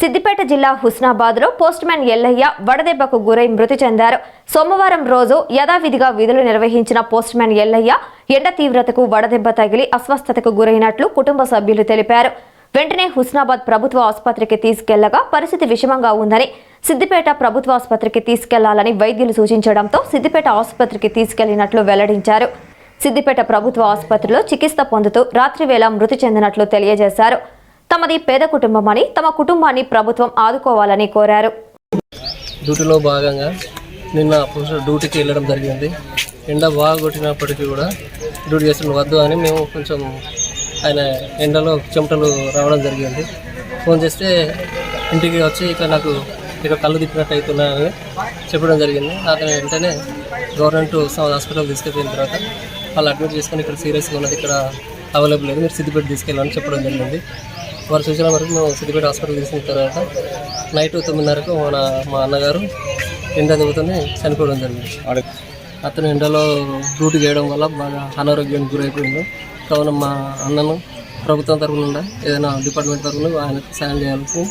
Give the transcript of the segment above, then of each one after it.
సిద్దిపేట జిల్లా హుస్నాబాద్లో postman Ellaiah వడదెబ్బకు గురై మృతి చెందారు. సోమవారం రోజు యథావిధిగా విధులు నిర్వహించిన పోస్ట్ మ్యాన్ ఎల్లయ్య ఎండ తీవ్రతకు వడదెబ్బ తగిలి అస్వస్థతకు గురైనట్లు కుటుంబ సభ్యులు తెలిపారు. వెంటనే హుస్నాబాద్ ప్రభుత్వ ఆసుపత్రికి తీసుకెళ్ళగా పరిస్థితి విషమంగా ఉందని సిద్దిపేట ప్రభుత్వ ఆసుపత్రికి తీసుకెళ్ళాలని వైద్యులు సూచించడంతో సిద్దిపేట ఆసుపత్రికి తీసుకెళ్ళినట్లు వెల్లడించారు. సిద్దిపేట ప్రభుత్వ ఆసుపత్రిలో చికిత్స పొందుతూ రాత్రివేళ మృతి చెందినట్లు తెలియజేశారు. తమది పేద కుటుంబమని తమ కుటుంబాన్ని ప్రభుత్వం ఆదుకోవాలని కోరారు. డ్యూటీలో భాగంగా నిన్న డ్యూటీకి వెళ్ళడం జరిగింది. ఎండ బాగా కొట్టినప్పటికీ కూడా డ్యూటీ చేస్తున్న వద్దు అని మేము కొంచెం ఆయన ఎండలో చెమటలు రావడం జరిగింది. ఫోన్ చేస్తే ఇంటికి వచ్చి ఇట్లా నాకు ఇక్కడ కళ్ళు తిప్పినట్టు అవుతున్నాయని చెప్పడం జరిగింది. అతను వెంటనే గవర్నమెంట్ హాస్పిటల్ తీసుకెళ్ళిన తర్వాత వాళ్ళు అడ్మిట్ చేసుకొని ఇక్కడ సీరియస్గా ఉన్నది ఇక్కడ అవైలబుల్ లేదు మీరు సిద్దిపేట తీసుకెళ్ళాలని చెప్పడం జరిగింది. వారి సూచన వరకు మేము సిద్దిపేట హాస్పిటల్ తీసుకున్న తర్వాత నైట్ తొమ్మిదిన్నరకు మన మా అన్నగారు ఎండ దిగుతూనే చనిపోవడం జరిగింది. అతను ఎండలో డ్యూటీ చేయడం వల్ల బాగా అనారోగ్యానికి గురైపోయింది. కావున మా అన్నను ప్రభుత్వం తరఫు నుండి ఏదైనా డిపార్ట్మెంట్ తరఫున ఆయనకు సాయం చేయాల్సి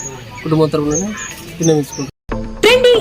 కుటుంబం తరఫు నుండి విన్నవించుకుంటాం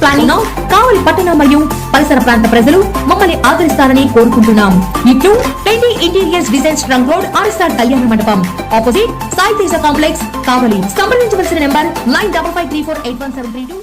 planning Kavali పట్టణ మరియు పరిసర ప్రాంత ప్రజలు మమ్మల్ని ఆదరిస్తారని కోరుకుంటున్నాం. ఇట్లు Pendi interiors design trunk road RSR కళ్యాణ మండపం. Opposite Sai Teja complex Kavali. సంప్రదించవలసిన number nine double five three four eight one seven three two.